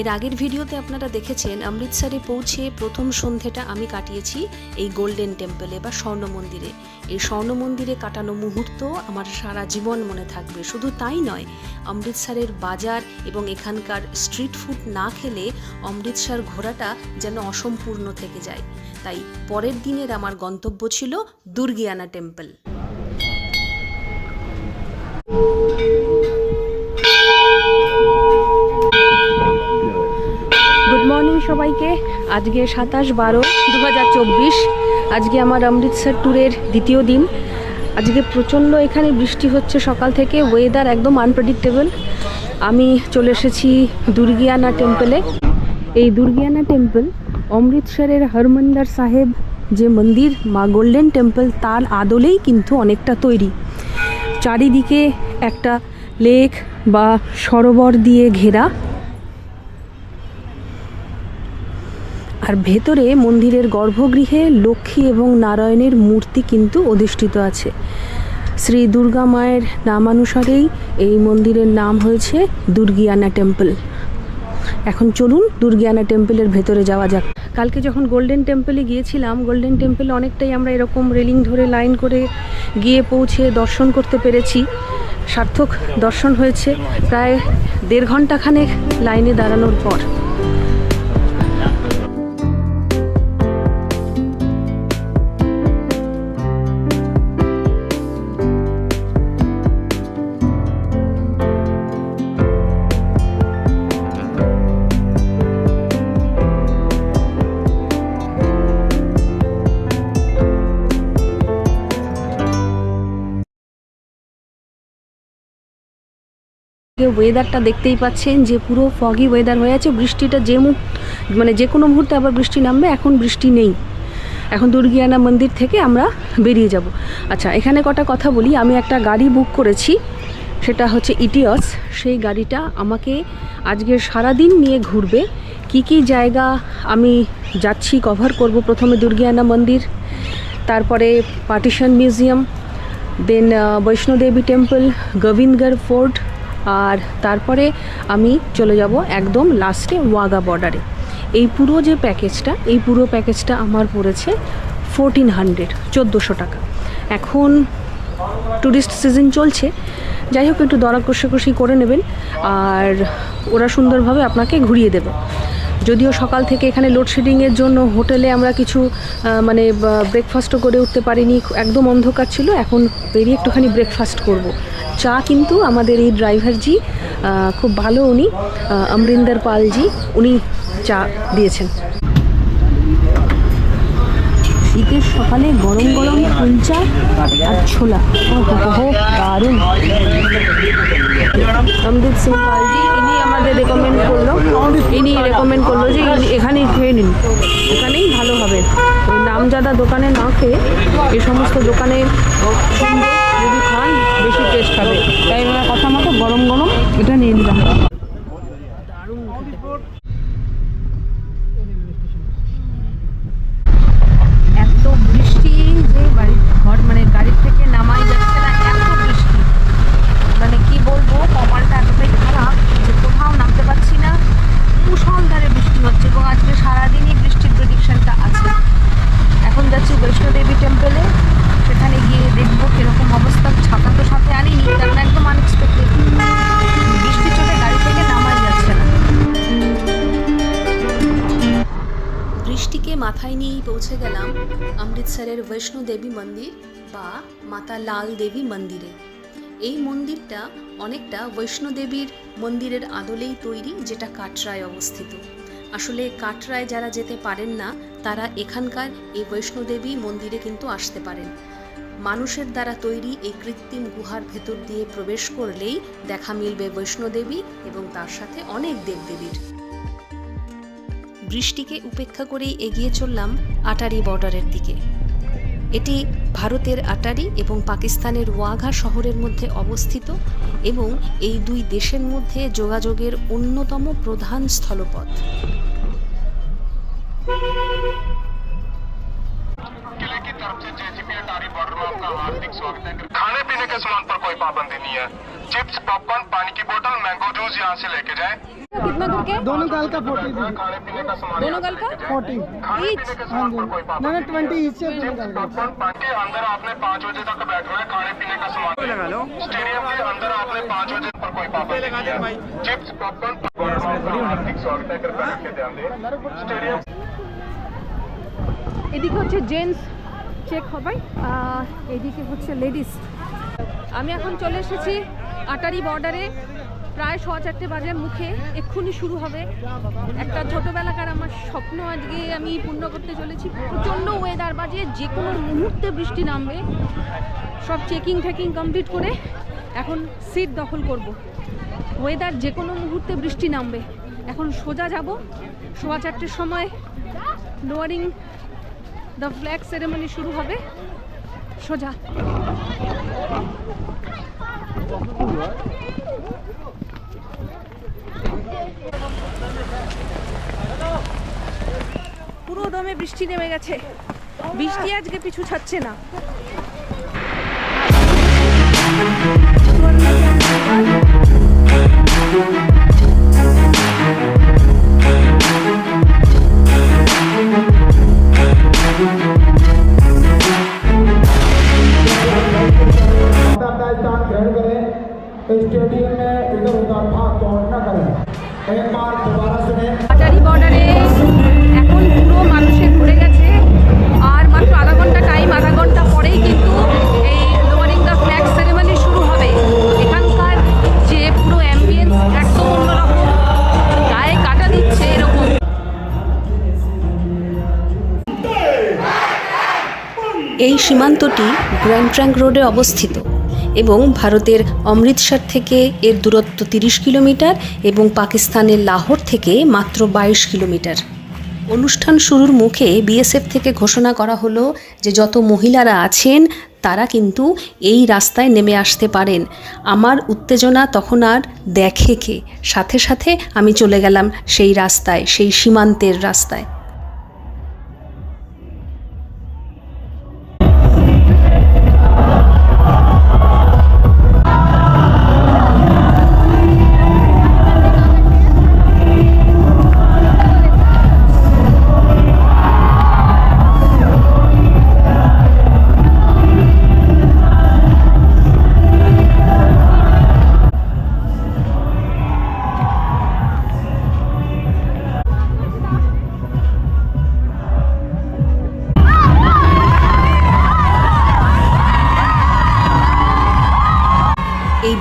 এর আগের ভিডিওতে আপনারা দেখেছেন, অমৃতসরে পৌঁছে প্রথম সন্ধেটা আমি কাটিয়েছি এই গোল্ডেন টেম্পলে বা স্বর্ণ মন্দিরে। এই স্বর্ণ মন্দিরে কাটানো মুহূর্ত আমার সারা জীবন মনে থাকবে। শুধু তাই নয়, অমৃতসরের বাজার এবং এখানকার স্ট্রিট ফুড না খেলে অমৃতসর ঘোরাটা যেন অসম্পূর্ণ থেকে যায়। তাই পরের দিনের আমার গন্তব্য ছিল দুর্গিয়ানা টেম্পল। সবাইকে। আজকে সাতাশ বারো দু আজকে আমার অমৃতসর ট্যুরের দ্বিতীয় দিন। আজকে প্রচণ্ড এখানে বৃষ্টি হচ্ছে সকাল থেকে। ওয়েদার একদম আনপ্রেডিক্টেবল আমি চলে এসেছি দুর্গিয়ানা টেম্পলে এই দুর্গিয়ানা টেম্পল অমৃতসরের হরমন্দর সাহেব যে মন্দির, মা গোল্ডেন টেম্পল তার আদলেই কিন্তু অনেকটা তৈরি। চারিদিকে একটা লেক বা সরোবর দিয়ে ঘেরা। আর ভেতরে মন্দিরের গর্ভগৃহে লক্ষ্মী এবং নারায়ণের মূর্তি কিন্তু অধিষ্ঠিত আছে। শ্রী দুর্গা মায়ের নামানুসারেই এই মন্দিরের নাম হয়েছে দুর্গিয়ানা টেম্পল। এখন চলুন দুর্গিয়ানা টেম্পলের ভেতরে যাওয়া যাক। কালকে যখন গোল্ডেন টেম্পলে গিয়েছিলাম, গোল্ডেন টেম্পলে অনেকটাই আমরা এরকম রেলিং ধরে লাইন করে গিয়ে পৌঁছে দর্শন করতে পেরেছি। সার্থক দর্শন হয়েছে। প্রায় দেড় ঘন্টাখানেক লাইনে দাঁড়ানোর পর। ওয়েদারটা দেখতেই পাচ্ছেন, যে পুরো ফগি ওয়েদার হয়ে আছে, বৃষ্টিটা যে মানে যে কোনো মুহূর্তে আবার বৃষ্টি নামবে, এখন বৃষ্টি নেই। এখন দুর্গিয়ানা মন্দির থেকে আমরা বেরিয়ে যাব। আচ্ছা এখানে কটা কথা বলি। আমি একটা গাড়ি বুক করেছি, সেটা হচ্ছে ইটিয়স সেই গাড়িটা আমাকে আজকে সারাদিন নিয়ে ঘুরবে। কি কি জায়গা আমি যাচ্ছি কভার করব প্রথমে দুর্গিয়ানা মন্দির, তারপরে partition museum then Vaishno Devi temple Gobindgarh fort আর তারপরে আমি চলে যাব একদম লাস্টে ওয়াগা বর্ডারে এই পুরো যে প্যাকেজটা এই পুরো প্যাকেজটা আমার পড়েছে ফোরটিন হান্ড্রেড চোদ্দোশো টাকা। এখন ট্যুরিস্ট সিজন চলছে, যাই হোক একটু দরা কষাকষি করে নেবেন, আর ওরা সুন্দরভাবে আপনাকে ঘুরিয়ে দেবে। যদিও সকাল থেকে এখানে লোডশেডিংয়ের জন্য হোটেলে আমরা কিছু মানে ব্রেকফাস্টও করে উঠতে পারিনি, একদম অন্ধকার ছিল, এখন বেরিয়ে একটুখানি ব্রেকফাস্ট করব। চা কিন্তু আমাদের এই ড্রাইভারজি খুব ভালো উনি অমরিন্দর পালজি উনি চা দিয়েছেন। শীতের সকালে গরম গরম কুলচা আর ছোলা। দারুণ। অমৃত সিং পালজি ইনি আমাদের রেকমেন্ড করল। ইনি রেকমেন্ড করল যে এখানেই খেয়ে নিন। এখানেই ভালো হবে। ওই নামজাদা দোকানে না খেয়ে এ সমস্ত দোকানে বেশি টেস্ট হবে তাই ওনার কথা মতো গরম গরম এটা নিয়ে নিলাম। এত বৃষ্টি যে বাড়ি ঘর মানে গাড়ির থেকে নামাই যাচ্ছে। মাথায় নিয়েই পৌঁছে গেলাম অমৃতসরের বৈষ্ণো দেবী মন্দির বা মাতা লাল দেবী মন্দিরে। এই মন্দিরটা অনেকটা বৈষ্ণো দেবীর মন্দিরের আদলেই তৈরি, যেটা কাটরায় অবস্থিত। আসলে কাটরায় যারা যেতে পারেন না, তারা এখানকার এই বৈষ্ণোদেবী মন্দিরে কিন্তু আসতে পারেন। মানুষের দ্বারা তৈরি এই কৃত্রিম গুহার ভেতর দিয়ে প্রবেশ করলেই দেখা মিলবে বৈষ্ণোদেবী এবং তার সাথে অনেক দেবদেবীর। বৃষ্টিকে উপেক্ষা করেই এগিয়ে চললাম আটারি বর্ডারের দিকে। এটি ভারতের আটারি এবং পাকিস্তানের ওয়াঘা শহরের মধ্যে অবস্থিত এবং এই দুই দেশের মধ্যে যোগাযোগের অন্যতম প্রধান স্থলপথ। के सामान पर कोई पाबंदी नहीं है चिप्स पॉपकॉर्न पानी की बोतल मैंगो जूस न्यूज यहाँ से लेके जाए कितना दूर के दोनों गाल का फोर्टी दीजिए खाने पीने का सामान दोनों गल का फोर्टी खाने Each? पीने के हाँ सामान जी पर कोई ना पाबंदी ना ट्वेंटी ईच है दोनों गाल का पॉपकॉर्न पान के अंदर आपने पाँच बजे तक बैठना है खाने पीने का सामान स्टेडियम के अंदर आपने पाँच बजे पर कोई पाबंदी नहीं है चिप्स पॉपकॉर्न हार्दिक स्वागत है कृपया रखे ध्यान दें स्टेडियम এদিকে হচ্ছে জেন্টস চেক হবে আর এদিকে হচ্ছে লেডিস আমি এখন চলে এসেছি আটারি বর্ডারে। প্রায় ছ চারটে বাজার মুখে, এক্ষুনি শুরু হবে। একটা ছোটোবেলাকার আমার স্বপ্ন, আজকে আমি পূর্ণ করতে চলেছি। প্রচণ্ড ওয়েদার বাজে যে কোনো মুহূর্তে বৃষ্টি নামবে। সব চেকিং টেকিং কমপ্লিট করে এখন সিট দখল করব। ওয়েদার যে কোনো মুহূর্তে বৃষ্টি নামবে। এখন সোজা যাব। সোয়া চারটের সময় লোয়ারিং দ্য ফ্ল্যাগ সেরেমনি শুরু হবে। সোজা। পুরো দমে বৃষ্টি নেমে গেছে। বৃষ্টি আজকে পিছু ছাড়ছে না। इधर उधर भाग दौड़ न करें एक बार दोबारा सुने আটারি বর্ডারে এখন পুরো মানুষে ভরে গেছে আর মাত্র আধা ঘন্টা টাইম আধা ঘন্টা পরেই কিন্তু এই লোয়ারিং দ্য ফ্ল্যাগ সেরেমনি শুরু হবে এখানকার যে পুরো অ্যাম্বিয়েন্স একদম অন্যরকম গায়ে কাটা দিচ্ছে এরকম এই সীমান্তটি গ্র্যান্ড ট্র্যাঙ্ক রোডে অবস্থিত এবং ভারতের অমৃতসর থেকে এর দূরত্ব তিরিশ কিলোমিটার এবং পাকিস্তানের লাহোর থেকে মাত্র বাইশ কিলোমিটার। অনুষ্ঠান শুরুর মুখে বিএসএফ থেকে ঘোষণা করা হলো যে যত মহিলারা আছেন, তারা কিন্তু এই রাস্তায় নেমে আসতে পারেন। আমার উত্তেজনা তখন আর দেখে কে? সাথে সাথে আমি চলে গেলাম সেই রাস্তায়, সেই সীমান্তের রাস্তায়।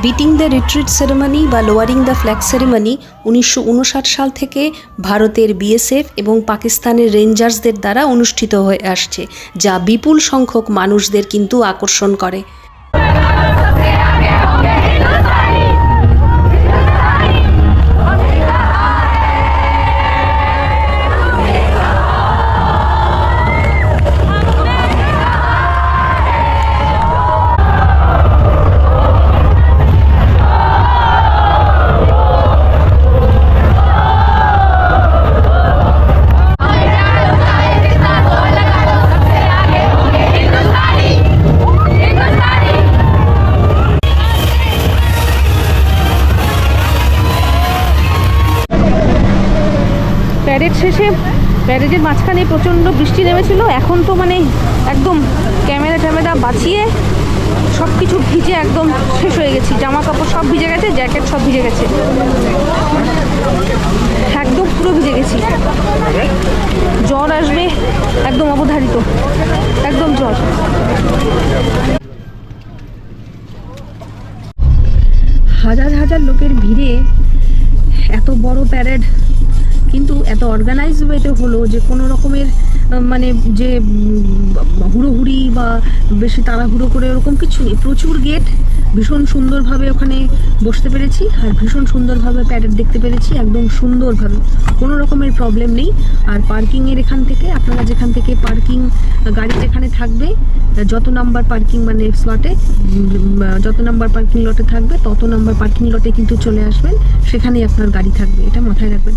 বিটিং দ্য রিট্রিট সেরেমনি বা লোয়ারিং দ্য ফ্ল্যাগ সেরেমনি উনিশশো উনষাট সাল থেকে ভারতের বিএসএফ এবং পাকিস্তানের রেঞ্জার্সদের দ্বারা অনুষ্ঠিত হয়ে আসছে, যা বিপুল সংখ্যক মানুষদের কিন্তু আকর্ষণ করে। প্যারেডের মাঝখানে প্রচণ্ড বৃষ্টি নেমেছিল। এখন তো মানে একদম ক্যামেরা ট্যামেরা বাঁচিয়ে সব কিছু ভিজে একদম শেষ হয়ে গেছি। জামা কাপড় সব ভিজে গেছে, জ্যাকেট সব ভিজে গেছে। একদম পুরো ভিজে গেছি। জ্বর আসবে, একদম অবধারিত। একদম জ্বর। হাজার হাজার লোকের ভিড়ে এত বড় প্যারেড কিন্তু এত অর্গানাইজ ওয়েতে হলো যে কোনো রকমের মানে যে হুড়োহুড়ি বা বেশি তাড়াহুড়ো করে ওরকম কিছু নেই। প্রচুর গেট ভীষণ সুন্দরভাবে ওখানে বসতে পেরেছি আর ভীষণ সুন্দরভাবে প্যারেড দেখতে পেরেছি, একদম সুন্দরভাবে। কোনো রকমের প্রবলেম নেই। আর পার্কিংয়ের এখান থেকে, আপনারা যেখান থেকে পার্কিং গাড়ি যেখানে থাকবে, যত নাম্বার পার্কিং মানে স্লটে যত নাম্বার পার্কিং লটে থাকবে, তত নাম্বার পার্কিং লটে কিন্তু চলে আসবেন। সেখানেই আপনার গাড়ি থাকবে। এটা মাথায় রাখবেন।